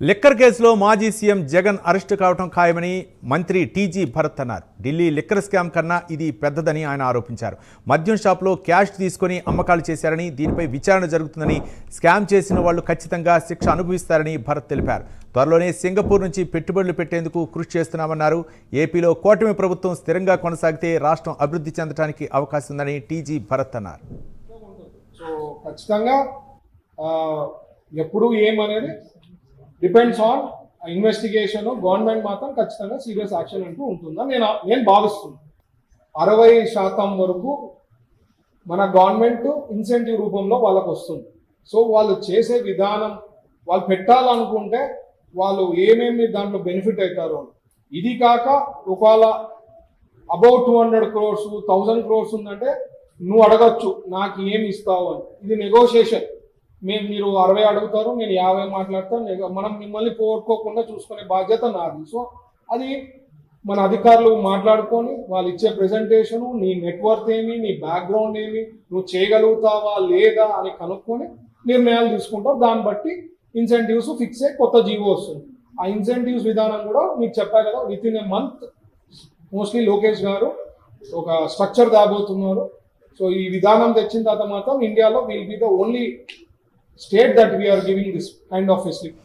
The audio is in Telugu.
లిక్కర్ కేసులో మాజీ సీఎం జగన్ అరెస్టు కావడం ఖాయమని మంత్రి టీజీ భరత్ అన్నారు. ఢిల్లీ లిక్కర్ స్కామ్ కన్నా ఇది పెద్దదని ఆయన ఆరోపించారు. మద్యం షాప్లో క్యాష్ తీసుకొని అమ్మకాలు చేశారని దీనిపై విచారణ జరుగుతుందని స్కామ్ చేసిన వాళ్ళు ఖచ్చితంగా శిక్ష అనుభవిస్తారని భరత్ తెలిపారు. త్వరలోనే సింగపూర్ నుంచి పెట్టుబడులు పెట్టేందుకు కృషి చేస్తున్నామన్నారు. ఏపీలో కూటమి ప్రభుత్వం స్థిరంగా కొనసాగితే రాష్ట్రం అభివృద్ధి చెందడానికి అవకాశం ఉందని టీజీ భరత్ అన్నారు. సో ఖచ్చితంగా ఎప్పుడు ఏమనేది డిపెండ్స్ ఆన్ ఇన్వెస్టిగేషన్ గవర్నమెంట్ మాత్రం ఖచ్చితంగా సీరియస్ యాక్షన్ అంటూ ఉంటుందని నేను నేను భావిస్తున్నాను. అరవై శాతం వరకు మన గవర్నమెంట్ ఇన్సెంటివ్ రూపంలో వాళ్ళకు వస్తుంది. సో వాళ్ళు చేసే విధానం వాళ్ళు పెట్టాలనుకుంటే వాళ్ళు ఏమేమి దాంట్లో బెనిఫిట్ అవుతారో ఇది కాక ఒకవేళ about two hundred crores thousand crores ఉందంటే నువ్వు అడగచ్చు నాకు ఏమి ఇస్తావు అని. ఇది నెగోషియేషన్ మేము మీరు అరవై అడుగుతారు నేను యాభై మాట్లాడతాను మనం మిమ్మల్ని కోరుకోకుండా చూసుకునే బాధ్యత నాది. సో అది మన అధికారులు మాట్లాడుకొని వాళ్ళు ఇచ్చే ప్రెజెంటేషన్ నీ నెట్వర్క్ ఏమి నీ బ్యాక్గ్రౌండ్ ఏమి నువ్వు చేయగలుగుతావా లేదా అని కనుక్కొని నిర్ణయాలు తీసుకుంటావు దాన్ని బట్టి ఇన్సెంటివ్స్ ఫిక్స్ అయ్యి కొత్త జీవో వస్తుంది. ఆ ఇన్సెంటివ్స్ విధానం కూడా మీకు చెప్పా కదా with in a month mostly Lokesh గారు ఒక స్ట్రక్చర్ దాబోతున్నారు. సో ఈ విధానం తెచ్చిన తర్వాత మాత్రం ఇండియాలో will be the only state that we are giving this kind of facility.